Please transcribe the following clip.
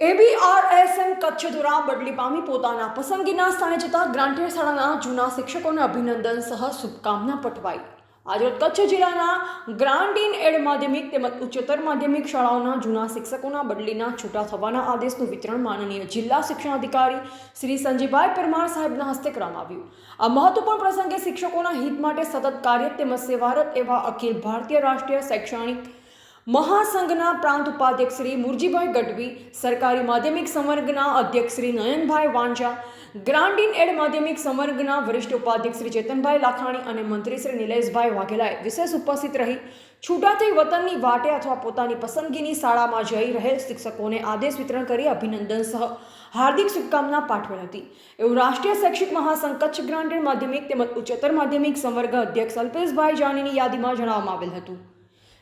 એબીઆરએસએમ કચ્છ દ્વારા બદલી પામી પોતાના પસંદગીના સ્થાને જતા ગ્રાન્ટેડ શાળાના જૂના શિક્ષકોને અભિનંદન સહ શુભકામના પઠવાઈ આજે કચ્છ જિલ્લાના ગ્રાન્ડ ઇન એડ માધ્યમિક તેમજ ઉચ્ચતર માધ્યમિક શાળાઓના જૂના શિક્ષકોના બદલીના છૂટા થવાના આદેશનું વિતરણ માનનીય જિલ્લા શિક્ષણાધિકારી શ્રી સંજીભાઈ પરમાર સાહેબના હસ્તે કરવામાં આવ્યું. આ મહત્વપૂર્ણ પ્રસંગે શિક્ષકોના હિત માટે સતત કાર્ય તેમજ સેવારત એવા અખિલ ભારતીય રાષ્ટ્રીય શૈક્ષણિક મહાસંઘના પ્રાંત ઉપાધ્યક્ષ શ્રી મુરજીભાઈ ગઢવી, સરકારી માધ્યમિક સંવર્ગના અધ્યક્ષ Shri Nayanbhai Vanja grant in aid માધ્યમિક સંવર્ગના વરિષ્ઠ ઉપાધ્યક્ષ શ્રી ચેતનભાઈ લાખાણી અને મંત્રી શ્રી નિલેશભાઈ વાઘેલાએ વિશેષ ઉપસ્થિત રહી છૂટા થઈ વતનની વાટે અથવા પોતાની પસંદગીની શાળામાં જઈ રહેલ શિક્ષકોને આદેશ વિતરણ કરી અભિનંદન સહ હાર્દિક શુભકામના પાઠવેલ હતી. એવું રાષ્ટ્રીય શૈક્ષિક મહાસંઘ કચ્છ ગ્રાન્ટેડ માધ્યમિક તેમજ ઉચ્ચતર માધ્યમિક સંવર્ગ અધ્યક્ષ અલ્પેશભાઈ જાનીની યાદીમાં જણાવવામાં આવેલ હતું.